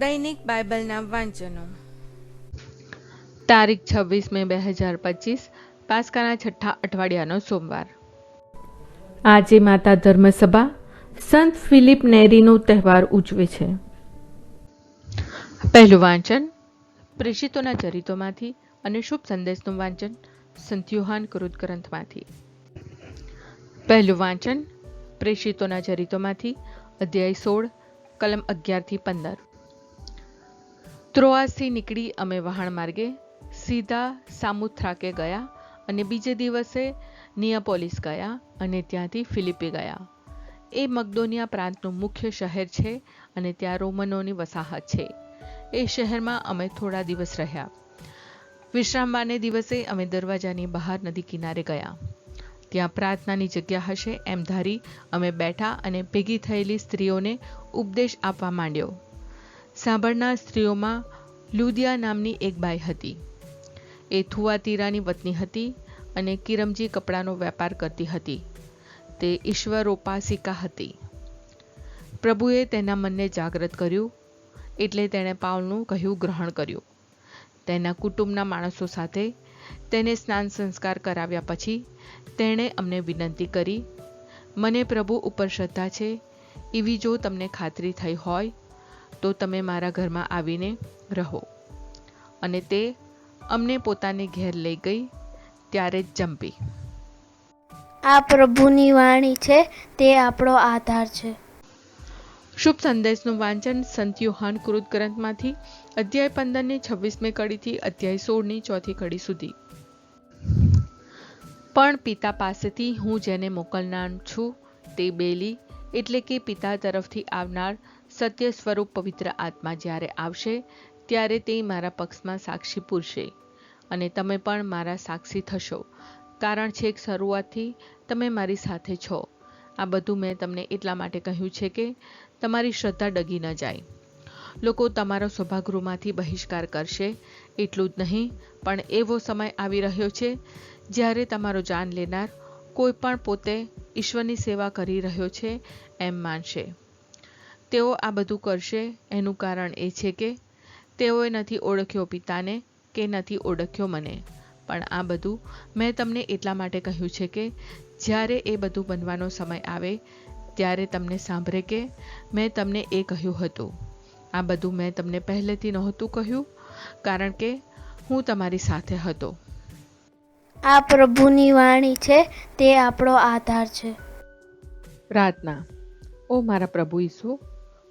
દૈનિક બાઇબલના વાંચનો. તારીખ છવ્વીસ મે બે હજાર પચીસ પાસ્કાના છઠ્ઠા અઠવાડિયાનો સોમવાર. આજે માતા ધર્મસભા સંત ફિલિપ નેરીનો તહેવાર ઉજવે છે. પહેલું વાંચન પ્રેષિતોના ચરિતોમાંથી અને શુભ સંદેશનું વાંચન સંત યુહાન કૃત ગ્રંથમાંથી. પહેલું વાંચન પ્રેષિતોના ચરિતોમાંથી અધ્યાય સોળ કલમ અગિયારથી પંદર. ત્રોઆસથી નીકળી અમે વહાણ માર્ગે, સીધા સામુથ્રાકે ગયા અને બીજે દિવસે નિયાપોલિસ ગયા અને ત્યાંથી ફિલિપી ગયા. એ મકદોનિયા પ્રાંતનું મુખ્ય શહેર છે અને ત્યાં રોમનોની વસાહત છે. એ શહેરમાં અમે થોડા દિવસ રહ્યા. વિશ્રામવાને દિવસે અમે દરવાજાની બહાર નદી કિનારે ગયા. ત્યાં પ્રાર્થનાની જગ્યા હશે એમ ધારી અમે બેઠા અને ભેગી થયેલી સ્ત્રીઓને ઉપદેશ આપવા માંડ્યો. સાંભળનાર સ્ત્રીઓમાં લુદિયા નામની એક બાઈ હતી. એ થુવાતીરાની વતની હતી અને કિરમજી કપડાનો વેપાર કરતી હતી. તે ઈશ્વરોપાસિકા હતી. પ્રભુએ તેના મનને જાગૃત કર્યું એટલે તેણે પાઉલનું કહ્યું ગ્રહણ કર્યું. તેના કુટુંબના માણસો સાથે તેને સ્નાન સંસ્કાર કરાવ્યા પછી તેણે અમને વિનંતી કરી, મને પ્રભુ ઉપર શ્રદ્ધા છે, એવી જો તમને ખાતરી થઈ હોય તો તમે મારા ઘરમાં આવીને રહો. અને તે અમને પોતાને ઘેર લઈ ગઈ ત્યારે જ જંપી. આ પ્રભુની વાણી છે તે આપણો આધાર છે. શુભ સંદેશનું વાંચન સંત યુહાન કૃત ગ્રંથમાંથી અધ્યાય પંદરની છવ્વીસમી કડીથી અધ્યાય સોળની ચોથી કડી સુધી. પણ પિતા પાસેથી હું જેને મોકલનાર છું તે બેલી એટલે કે પિતા તરફથી આવનાર સત્ય સ્વરૂપ પવિત્ર આત્મા જ્યારે આવશે, ત્યારે તે મારા પક્ષમાં સાક્ષી પૂરશે અને તમે પણ મારા સાક્ષી થશો. કારણ છેક શરૂઆતથી તમે મારી સાથે છો. આ બધું મેં તમને એટલા માટે કહ્યું છે કે તમારી શ્રદ્ધા ડગી ન જાય. લોકો તમારો સભાગૃહમાંથી બહિષ્કાર કરશે, એટલું જ નહીં, પણ એવો સમય આવી રહ્યો છે જ્યારે તમારો જાન લેનાર કોઈ પણ પોતે ઈશ્વરની સેવા કરી રહ્યો છે એમ માનશે. તેઓ આ બધું કરશે એનું કારણ એ છે કે તેઓએ નથી ઓળખ્યો પિતાને કે નથી ઓળખ્યો મને. પણ આ બધું મેં તમને એટલા માટે કહ્યું છે કે જ્યારે એ બધું બનવાનો સમય આવે ત્યારે તમને સાંભળે કે મેં તમને એ કહ્યું હતું. આ બધું મેં તમને પહેલેથી નહોતું કહ્યું કારણ કે હું તમારી સાથે હતો. આ પ્રભુની વાણી છે તે આપણો આધાર છે. પ્રાર્થના. ઓ મારા પ્રભુ ઈસુ